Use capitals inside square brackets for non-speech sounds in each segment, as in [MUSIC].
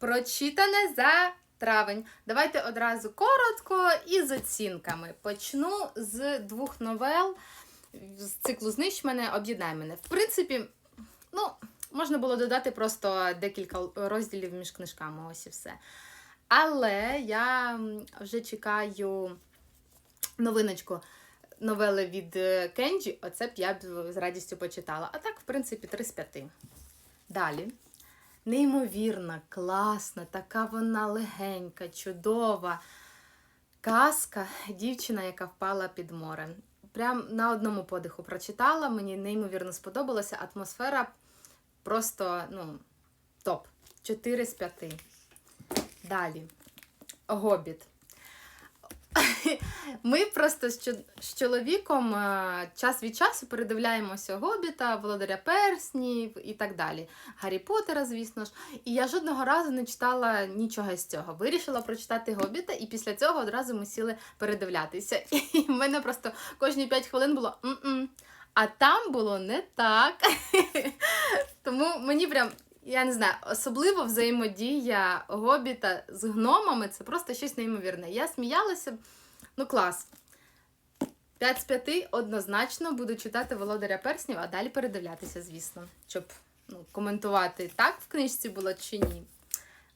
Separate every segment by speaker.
Speaker 1: Прочитане за травень. Давайте одразу коротко і з оцінками. Почну з двох новел з циклу Знищ мене, об'єднай мене. В принципі, ну, можна було додати просто декілька розділів між книжками, ось і все. Але я вже чекаю новиночку новели від е, Кенджі. Оце б я б з радістю почитала. А так, в принципі, 3 з 5. Далі. Неймовірна, класна, така вона легенька, чудова. Казка, дівчина, яка впала під море. Прям на одному подиху прочитала, мені неймовірно сподобалася. Атмосфера просто ну, топ. 4 з 5. Далі. Гобіт. Ми просто з, чо- з чоловіком е, час від часу передивляємося Гобіта, Володаря Перснів і так далі. Гаррі Поттера, звісно ж. І я жодного разу не читала нічого з цього. Вирішила прочитати Гобіта, і після цього одразу ми сіли передивлятися. [LAUGHS] І в мене просто кожні 5 хвилин було м-м. А там було не так. [LAUGHS] Тому мені прям. Я не знаю, особливо взаємодія Гобіта з гномами це просто щось неймовірне. Я сміялася, ну клас. 5 з 5 однозначно буду читати Володаря Перснів, а далі передивлятися, звісно, щоб ну, коментувати, так в книжці було чи ні.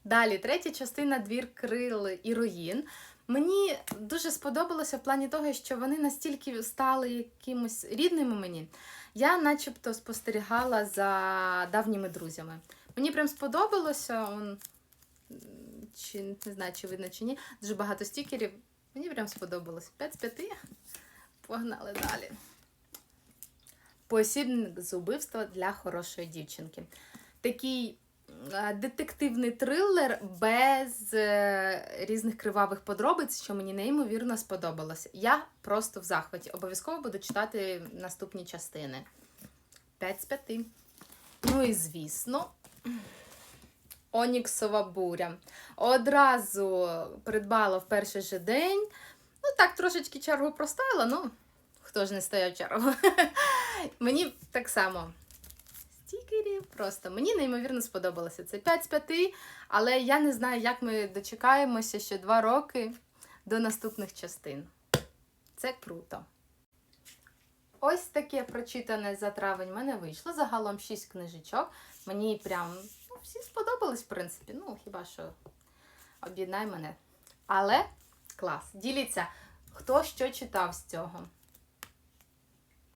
Speaker 1: Далі, третя частина Двір крил і руїн. Мені дуже сподобалося в плані того, що вони настільки стали якимось рідними мені. Я начебто спостерігала за давніми друзями. Мені прям сподобалося. Он, чи не знаю, чи видно чи ні. Дуже багато стікерів. Мені прям сподобалось. 5 з 5. Погнали далі. Посібник з убивства для хорошої дівчинки. Такий детективний трилер без е, різних кривавих подробиць, що мені неймовірно сподобалося. Я просто в захваті. Обов'язково буду читати наступні частини. 5 з 5. Ну і звісно. Оніксова буря. Одразу придбала в перший же день. Ну, так, трошечки чергу простояла, ну, хто ж не стояв чергу. [LAUGHS] Мені так само. Стікерів просто. Мені неймовірно сподобалося. Це 5 з 5, але я не знаю, як ми дочекаємося ще 2 роки до наступних частин. Це круто. Ось таке прочитане за травень в мене вийшло. Загалом 6 книжечок. Мені прям всі сподобались, в принципі. Ну, хіба що об'єднай мене. Але клас. Діліться, хто що читав з цього.